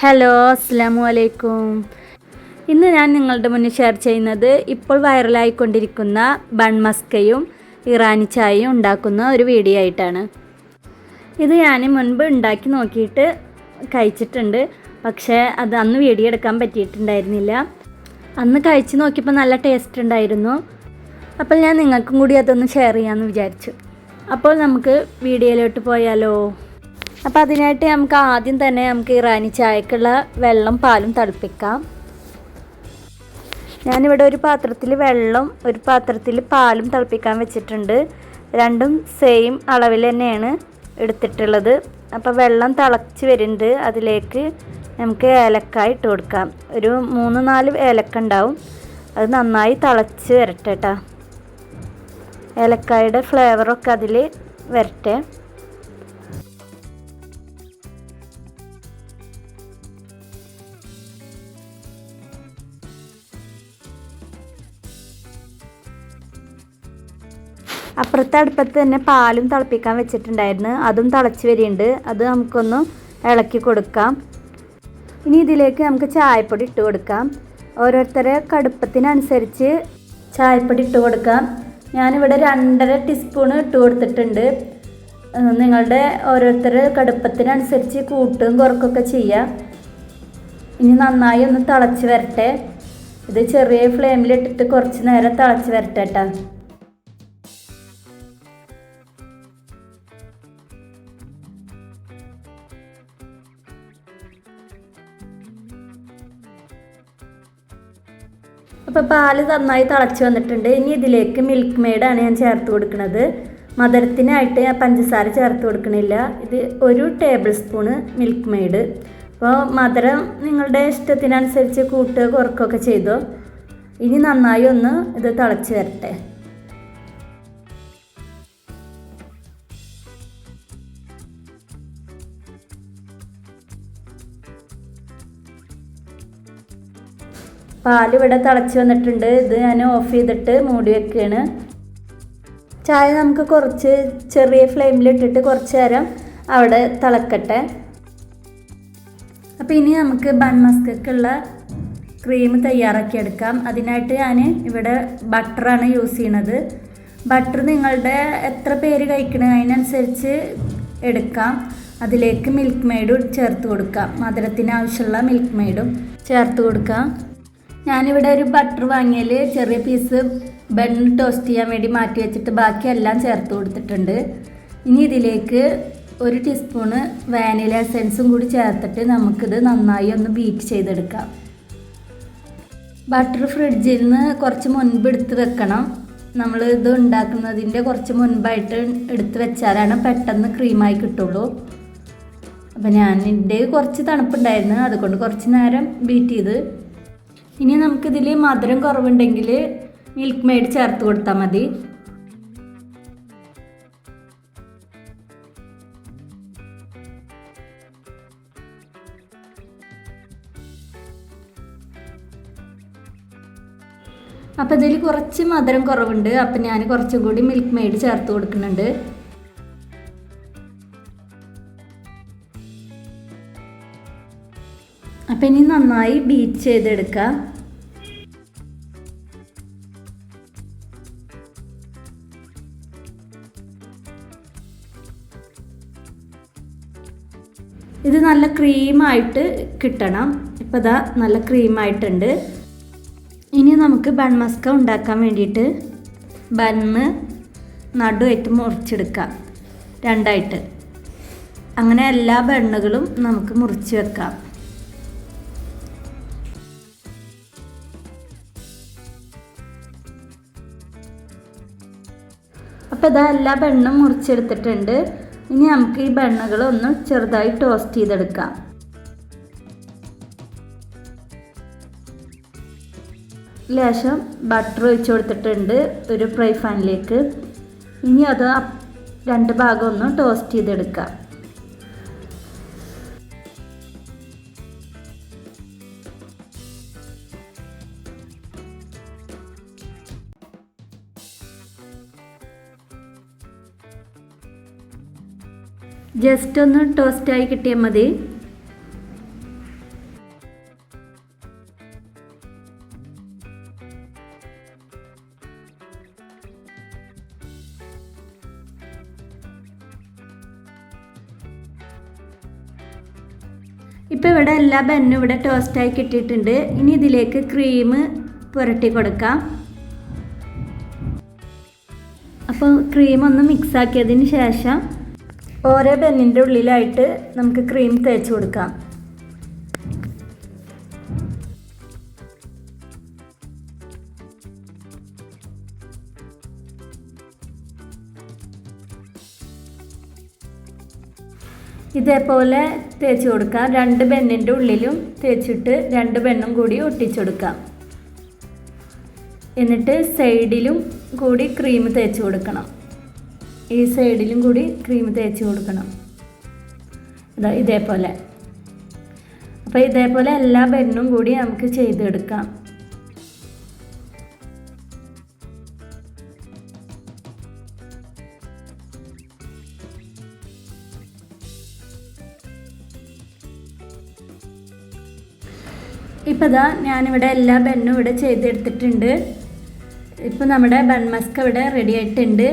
Hello അസ്സാം അലൈക്കും ഇന്ന് ഞാൻ നിങ്ങളുടെ മുന്നിൽ ഷെയർ ചെയ്യുന്നത് ഇപ്പോൾ വൈറലായിക്കൊണ്ടിരിക്കുന്ന ബൺമസ്കയും ഇറാനി ചായയും ഉണ്ടാക്കുന്ന ഒരു വീഡിയോ ആയിട്ടാണ്. ഇത് ഞാൻ മുൻപ് ഉണ്ടാക്കി നോക്കിയിട്ട് കഴിച്ചിട്ടുണ്ട്. പക്ഷേ അത് അന്ന് വീഡിയോ എടുക്കാൻ പറ്റിയിട്ടുണ്ടായിരുന്നില്ല. അന്ന് കഴിച്ച് നോക്കിയപ്പോൾ നല്ല ടേസ്റ്റ് ഉണ്ടായിരുന്നു. അപ്പോൾ ഞാൻ നിങ്ങൾക്കും കൂടി അതൊന്ന് ഷെയർ ചെയ്യാമെന്ന് വിചാരിച്ചു. അപ്പോൾ നമുക്ക് വീഡിയോയിലോട്ട് പോയാലോ? അപ്പോൾ അതിനായിട്ട് നമുക്ക് ആദ്യം തന്നെ നമുക്ക് ഇറാനി ചായക്കുള്ള വെള്ളം പാലും തിളപ്പിക്കാം. ഞാനിവിടെ ഒരു പാത്രത്തിൽ വെള്ളം ഒരു പാത്രത്തിൽ പാലും തിളപ്പിക്കാൻ വെച്ചിട്ടുണ്ട്. രണ്ടും സെയിം അളവിൽ തന്നെയാണ് എടുത്തിട്ടുള്ളത്. അപ്പോൾ വെള്ളം തിളച്ച് വരുന്നുണ്ട്. അതിലേക്ക് നമുക്ക് ഏലക്കായ ഇട്ട് കൊടുക്കാം. ഒരു മൂന്ന് നാല് ഏലക്ക ഉണ്ടാവും. അത് നന്നായി തിളച്ച് വരട്ടെ കേട്ടോ ഏലക്കായുടെ ഫ്ലേവറൊക്കെ അതിൽ വരട്ടെ. അപ്പുറത്തെ അടുപ്പത്ത് തന്നെ പാലും തിളപ്പിക്കാൻ വെച്ചിട്ടുണ്ടായിരുന്നു. അതും തിളച്ച് വരിയുണ്ട് അത് നമുക്കൊന്ന് ഇളക്കി കൊടുക്കാം. ഇനി ഇതിലേക്ക് നമുക്ക് ചായപ്പൊടി ഇട്ട് കൊടുക്കാം. ഓരോരുത്തരെ കടുപ്പത്തിനനുസരിച്ച് ചായപ്പൊടി ഇട്ട് കൊടുക്കാം. ഞാനിവിടെ രണ്ടര ടീസ്പൂൺ ഇട്ട് കൊടുത്തിട്ടുണ്ട്. നിങ്ങളുടെ ഓരോരുത്തർ കടുപ്പത്തിനനുസരിച്ച് കൂട്ടും കുറക്കൊക്കെ ചെയ്യാം. ഇനി നന്നായി ഒന്ന് തിളച്ച് വരട്ടെ. ഇത് ചെറിയ ഫ്ലെയിമിലിട്ടിട്ട് കുറച്ച് നേരം തിളച്ച് വരട്ടെ കേട്ടോ. അപ്പോൾ പാൽ നന്നായി തിളച്ച് വന്നിട്ടുണ്ട്. ഇനി ഇതിലേക്ക് മിൽക്ക് മെയ്ഡാണ് ഞാൻ ചേർത്ത് കൊടുക്കുന്നത്. മധുരത്തിനായിട്ട് ഞാൻ പഞ്ചസാര ചേർത്ത് കൊടുക്കണില്ല. ഇത് ഒരു ടേബിൾ സ്പൂണ് മിൽക്ക് മെയ്ഡ് അപ്പോൾ മധുരം നിങ്ങളുടെ ഇഷ്ടത്തിനനുസരിച്ച് കൂട്ടുക കുറക്കുകയൊക്കെ ചെയ്തോ. ഇനി നന്നായി ഒന്ന് ഇത് തിളച്ച് വരട്ടെ. പാൽ ഇവിടെ തിളച്ച് വന്നിട്ടുണ്ട്. ഇത് ഞാൻ ഓഫ് ചെയ്തിട്ട് മൂടി വെക്കുകയാണ് ചായ നമുക്ക് കുറച്ച് ചെറിയ ഫ്ലെയിമിലിട്ടിട്ട് കുറച്ച് നേരം അവിടെ തിളക്കട്ടെ. അപ്പോൾ ഇനി നമുക്ക് ബൺ മസ്കക്കുള്ള ക്രീം തയ്യാറാക്കി എടുക്കാം. അതിനായിട്ട് ഞാൻ ഇവിടെ ബട്ടറാണ് യൂസ് ചെയ്യണത്. ബട്ടർ നിങ്ങളുടെ എത്ര പേര് കഴിക്കണത് അതിനനുസരിച്ച് എടുക്കാം. അതിലേക്ക് മിൽക്ക് മെയ്ഡും ചേർത്ത് കൊടുക്കാം. മധുരത്തിന് ആവശ്യമുള്ള മിൽക്ക് മെയ്ഡും ചേർത്ത് കൊടുക്കാം. ഞാനിവിടെ ഒരു ബട്ടർ വാങ്ങിയാൽ ചെറിയ പീസ് ബൺ ടോസ്റ്റ് ചെയ്യാൻ വേണ്ടി മാറ്റി വെച്ചിട്ട് ബാക്കിയെല്ലാം ചേർത്ത് കൊടുത്തിട്ടുണ്ട്. ഇനി ഇതിലേക്ക് ഒരു ടീസ്പൂണ് വാനില എസെൻസും കൂടി ചേർത്തിട്ട് നമുക്കിത് നന്നായി ഒന്ന് ബീറ്റ് ചെയ്തെടുക്കാം. ബട്ടർ ഫ്രിഡ്ജിൽ നിന്ന് കുറച്ച് മുൻപ് എടുത്ത് വെക്കണം. നമ്മൾ ഇത് ഉണ്ടാക്കുന്നതിന്റെ കുറച്ച് മുൻപായിട്ട് എടുത്ത് വെച്ചാലാണ് പെട്ടെന്ന് ക്രീമായി കിട്ടുള്ളൂ. അപ്പം ഞാൻ എന്റെ കുറച്ച് തണുപ്പുണ്ടായിരുന്നു. അതുകൊണ്ട് കുറച്ച് നേരം ബീറ്റ് ചെയ്ത് ഇനി നമുക്കിതിൽ മധുരം കുറവുണ്ടെങ്കിൽ മിൽക്ക് മെയ്ഡ് ചേർത്ത് കൊടുത്താൽ മതി. അപ്പം ഇതിൽ കുറച്ച് മധുരം കുറവുണ്ട്. അപ്പം ഞാൻ കുറച്ചും കൂടി മിൽക്ക് മെയ്ഡ് ചേർത്ത് കൊടുക്കുന്നുണ്ട്. ഇനി നന്നായി ബീറ്റ് ചെയ്തെടുക്കുക ഇത് നല്ല ക്രീമായിട്ട് കിട്ടണം. ഇപ്പോൾ ഇതാ നല്ല ക്രീമായിട്ടുണ്ട് ഇനി നമുക്ക് ബൺ മസ്ക ഉണ്ടാക്കാൻ വേണ്ടിയിട്ട് ബണ്ണ് നടുവായിട്ട് മുറിച്ചെടുക്കാം. രണ്ടായിട്ട്. അങ്ങനെ എല്ലാ ബണ്ണുകളും നമുക്ക് മുറിച്ച് വെക്കാം. അപ്പോൾ ഇതാ എല്ലാ ബണ്ണും മുറിച്ചെടുത്തിട്ടുണ്ട്. ഇനി നമുക്ക് ഈ ബണ്ണുകൾ ഒന്ന് ചെറുതായി ടോസ്റ്റ് ചെയ്തെടുക്കാം. ലേശം ബട്ടർ ഒഴിച്ച് കൊടുത്തിട്ടുണ്ട് ഒരു ഫ്രൈ പാനിലേക്ക് ഇനി അത് രണ്ട് ഭാഗം ഒന്ന് ടോസ്റ്റ് ചെയ്തെടുക്കാം. ജസ്റ്റ് ഒന്ന് ടോസ്റ്റായി കിട്ടിയാൽ മതി. ഇപ്പം ഇവിടെ എല്ലാ ബെന്നും ഇവിടെ ടോസ്റ്റായി കിട്ടിയിട്ടുണ്ട്. ഇനി ഇതിലേക്ക് ക്രീം പുരട്ടി കൊടുക്കാം. അപ്പോൾ ക്രീം ഒന്ന് മിക്സാക്കിയതിന് ശേഷം ഓരോ ബെന്നിന്റെ ഉള്ളിലായിട്ട് നമുക്ക് ക്രീം തേച്ച് കൊടുക്കാം. ഇതേപോലെ തേച്ച് കൊടുക്കാം. രണ്ട് ബെന്നിന്റെ ഉള്ളിലും തേച്ചിട്ട് രണ്ട് ബെണ്ണും കൂടി ഒട്ടിച്ചെടുക്കാം എന്നിട്ട് സൈഡിലും കൂടി ക്രീം തേച്ച് കൊടുക്കണം. ഈ സൈഡിലും കൂടി ക്രീം തേച്ച് കൊടുക്കണം. ഇതാ ഇതേപോലെ. അപ്പോൾ ഇതേപോലെ എല്ലാ ബെന്നും കൂടി നമുക്ക് ചെയ്തെടുക്കാം. ഇപ്പോൾ ഇതാ ഞാനിവിടെ എല്ലാ ബെന്നും ഇവിടെ ചെയ്തെടുത്തിട്ടുണ്ട്. ഇപ്പോൾ നമ്മുടെ ബൺ മസ്ക് ഇവിടെ റെഡി ആയിട്ടുണ്ട്.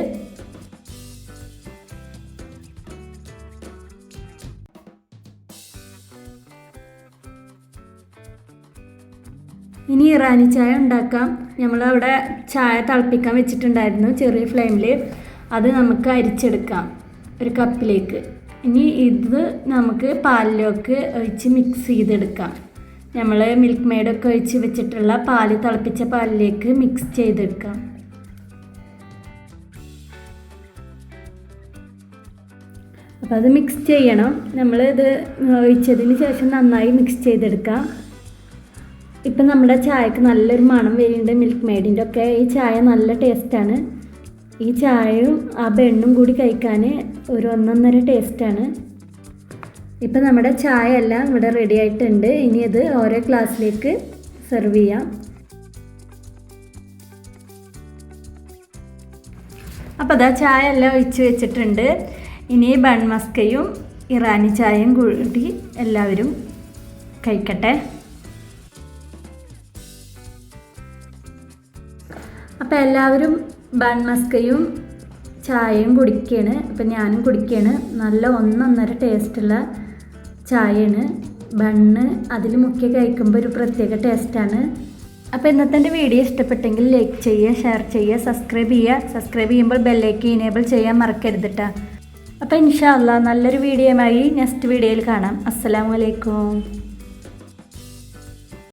ഇനി ഇറാനി ചായ ഉണ്ടാക്കാം. നമ്മളവിടെ ചായ തിളപ്പിക്കാൻ വെച്ചിട്ടുണ്ടായിരുന്നു ചെറിയ ഫ്ലെയിമിൽ അത് നമുക്ക് അരിച്ചെടുക്കാം ഒരു കപ്പിലേക്ക്. ഇനി ഇത് നമുക്ക് പാലിലേക്ക് ഒഴിച്ച് മിക്സ് ചെയ്തെടുക്കാം. നമ്മൾ മിൽക്ക് മെയ്ഡൊക്കെ ഒഴിച്ച് വെച്ചിട്ടുള്ള പാൽ തിളപ്പിച്ച പാലിലേക്ക് മിക്സ് ചെയ്തെടുക്കാം. അപ്പോൾ അത് മിക്സ് ചെയ്യണം. നമ്മൾ ഇത് ഒഴിച്ചതിന് ശേഷം നന്നായി മിക്സ് ചെയ്തെടുക്കാം. ഇപ്പം നമ്മുടെ ചായക്ക് നല്ലൊരു മണം വരുന്നുണ്ട്. മിൽക്ക് മെയ്ഡിന്റെ ഒക്കെ. ഈ ചായ നല്ല ടേസ്റ്റാണ് ഈ ചായയും ആ ബെണ്ണും കൂടി കഴിക്കാൻ ഒരു ഒന്നൊന്നര ടേസ്റ്റാണ് ഇപ്പം നമ്മുടെ ചായ എല്ലാം ഇവിടെ റെഡി ആയിട്ടുണ്ട്. ഇനി ഇത് ഓരോ ഗ്ലാസ്സിലേക്ക് സെർവ് ചെയ്യാം. അപ്പോൾ അതാ ചായ എല്ലാം ഒഴിച്ച് വെച്ചിട്ടുണ്ട്. ഇനി ബൺമസ്കയും ഇറാനി ചായയും കൂടി എല്ലാവരും കഴിക്കട്ടെ. അപ്പോൾ എല്ലാവരും ബൺ മസ്കയും ചായയും കുടിക്കുകയാണ് അപ്പം ഞാനും കുടിക്കുകയാണ് നല്ല ഒന്നൊന്നര ടേസ്റ്റുള്ള ചായയാണ്. ബണ്ണ് അതിൽ മുക്കി കഴിക്കുമ്പോൾ ഒരു പ്രത്യേക ടേസ്റ്റാണ്. അപ്പോൾ ഇന്നത്തെ എന്റെ വീഡിയോ ഇഷ്ടപ്പെട്ടെങ്കിൽ ലൈക്ക് ചെയ്യുക ഷെയർ ചെയ്യുക സബ്സ്ക്രൈബ് ചെയ്യുക. സബ്സ്ക്രൈബ് ചെയ്യുമ്പോൾ ബെല്ലേക്ക് ഇനേബിൾ ചെയ്യാൻ മറക്കരുത് കേട്ടോ അപ്പോൾ ഇൻഷാല്ല നല്ലൊരു വീഡിയോയുമായി നെക്സ്റ്റ് വീഡിയോയിൽ കാണാം. അസ്സാം അലൈക്കും.